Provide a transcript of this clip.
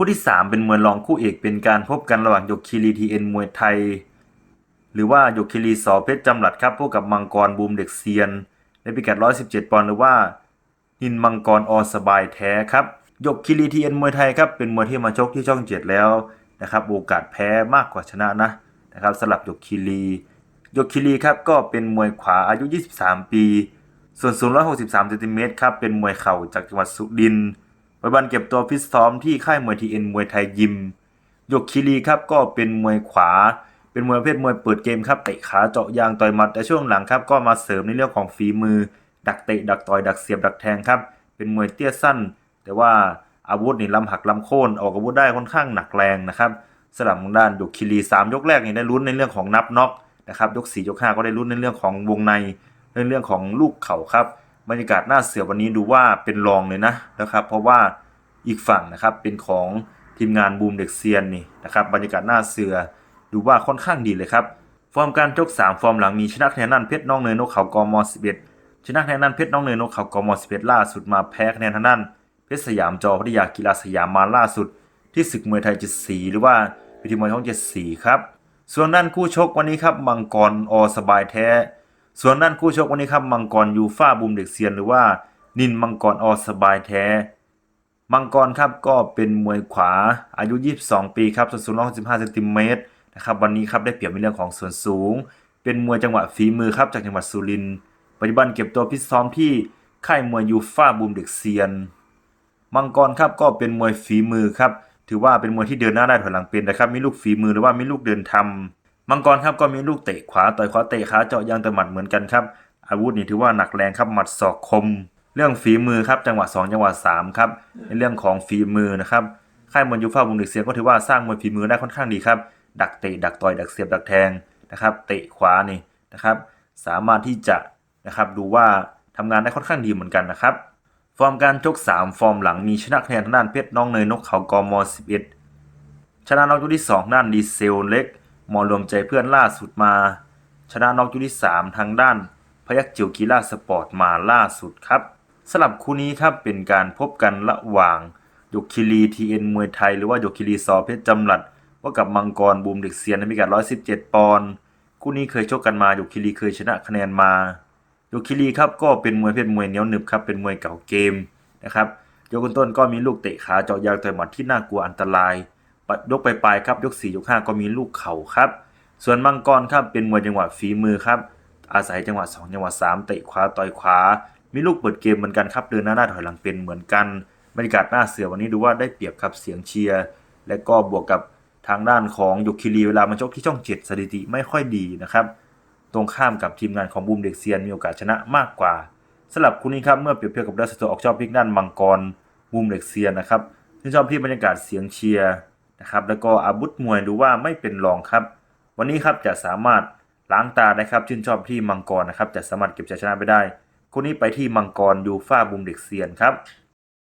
คู่ที่ 3 เป็นมวยรองคู่เอกเป็นการพบกันระหว่างยกคิรีทีเอ็นมวยไทย หรือว่ายกคิรีสอเพชรจำหลัดครับพบกับมังกรบูมเด็กเซียนในพิกัด 117 ปอนด์หรือว่านินมังกรอสบายแท้ครับยกคิรีทีเอ็นมวยไทยครับเป็นมวยที่มาชกที่ช่องเจ็ดแล้วนะครับโอกาสแพ้มากกว่าชนะนะนะครับสลับยกคิรียกคิรีครับก็เป็นมวยขวาอายุ 23 ปี ส่วนสูง163เซนติเมตรครับเป็นมวยเข่าจากจังหวัดสุรินทร์ ปัจจุบันเก็บตัวฟิตซ้อมที่ค่ายมวยทีเอ็นมวยไทยยิมยกคิรีครับก็เป็นมวยขวา เป็นมวยประเภทมวยเปิดเกมครับเตะขาเจาะยางต่อยหมัดแต่ช่วงหลังครับก็มาเสริมในเรื่องของฝีมือ ดักเตะดักต่อยดักเสียบดักแทงครับเป็นมวยเตี้ยสั้น แต่ว่าอาวุธนี่ลำหักลำโค่นออกอาวุธได้ค่อนข้างหนักแรงนะครับสลับทางด้านยกคิรีสามยกแรกนี่ได้ลุ้นในเรื่องของนับน็อกนะครับยกสี่ยกห้าก็ได้ลุ้นในเรื่องของวงใน ในเรื่องของลูกเข่าครับ บรรยากาศหน้าเสือวันนี้ดูว่าเป็นรองเลยนะนะครับ เพราะว่าอีกฝั่งนะครับเป็นของทีมงานบูมเด็กเซียนนี่นะครับบรรยากาศหน้าเสือดูว่าค่อนข้างดีเลยครับฟอร์มการชก3ฟอร์มหลังมีชนะคะแนนนั่นเพชรน้องเนยนกเขากม11ชนะคะแนนนั่นเพชรน้องเนยนกเขากม11ล่าสุดมาแพ้คะแนนทางด้นเพชรสยามจอพัทยากีฬาสยามมาล่าสุด ที่ศึกมวยไทย7สีหรือว่าพิธีมวยช่อง7สีครับส่วนด้านคู่ชกวันนี้ครับมังกรอสบายแท้ ส่วนด้านคู่ชกวันนี้ครับมังกรยูฟ่าบูมเด็กเซียนหรือว่านินมังกรอสบายแท้ มังกรครับก็เป็นมวยขวาอายุ 22 ปีครับส่วนสูง165เซนติเมตรนะครับวันนี้ครับได้เปรียบในเรื่องของส่วนสูง เป็นมวยจังหวะฝีมือครับจากจังหวัดสุรินทร์ปัจจุบันเก็บตัวพิตซ้อมที่ค่ายมวยยูฟ่าบูมเด็กเซียน มังกรครับก็เป็นมวยฝีมือครับถือว่าเป็นมวยที่เดินหน้าได้ถอยหลังเป็นนะครับมีลูกฝีมือหรือว่ามีลูกเดินทำ มังกรครับก็มีลูกเตะขวาต่อยขวาเตะขาเจาะยางต่อยหมัดเหมือนกันครับ อาวุธนี่ถือว่าหนักแรงครับหมัดศอกคม เรื่องฝีมือครับจังหวะ 2 จังหวะ3ครับในเรื่องของฝีมือนะครับค่ายมวยยูฟ่าบุงเด็กเซียก็ถือว่าสร้างมวยฝีมือได้ค่อนข้างดีครับ ดักเตะดักต่อยดักเสียบดักแทงนะครับ เตะขวานี่นะครับ สามารถที่จะนะครับดูว่าทำงานได้ค่อนข้างดีเหมือนกันนะครับ ฟอร์มการชก 3 ฟอร์มหลังมีชนะคะแนนทางด้านเพชรน้องเนยนกเขากมอ11ชนะน็อกยกที่2ด้านดีเซลเล็ก มอรวมใจเพื่อนล่าสุดมา ชนะน็อกยกที่ 3 ทางด้าน พยักจิวกีฬาสปอร์ตมาล่าสุดครับสลับคู่นี้ครับเป็นการพบกันระหว่างยกคิรีทีเอ็นมวยไทย หรือว่ายกคิรีซอเพชรจำหลัดว่ากับมังกรบูมเด็กเซียนในพิกัด117 ปอนด์คู่นี้เคยชกกันมายกคิรีเคยชนะคะแนนมายกคิรีครับก็เป็นมวยเพชรมวยเหนียวหนึบครับเป็นมวยเก่าเกมนะครับยกต้นก็มีลูกเตะขาเจาะยางต่อยหมัดที่น่ากลัวอันตราย ยกไปปลายครับยก4ยก5ก็มีลูกเข่าครับ ส่วนมังกรครับเป็นมวยจังหวะฝีมือครับอาศัยจังหวะ2จังหวะ3เตะขวาต่อยขวา มีลูกเปิดเกมเหมือนกันครับเดินหน้าหน้าถอยหลังเป็นเหมือนกันบรรยากาศหน้าเสือวันนี้ดูว่าได้เปรียบครับเสียงเชียร์และก็บวกกับทางด้านของยุคิรีเวลามาชกที่ช่องเจ็ดสถิติไม่ค่อยดีนะครับ ตรงข้ามกับทีมงานของบูมเด็กเซียนมีโอกาสชนะมากกว่าสำหรับคู่นี้ครับเมื่อเปรียบเทียบกับดัสโตออกชอบพิกด้านมังกรบูมเด็กเซียนนะครับที่ชอบที่บรรยากาศเสียงเชียร์ นะครับแล้วก็อาวุธมวยดูว่าไม่เป็นรองครับ วันนี้ครับจะสามารถล้างตาได้ครับชื่นชอบที่มังกรนะครับจะสามารถเก็บชัยชนะไปได้ คู่นี้ไปที่มังกรยูฟ่าบุมเด็กเซียนครับ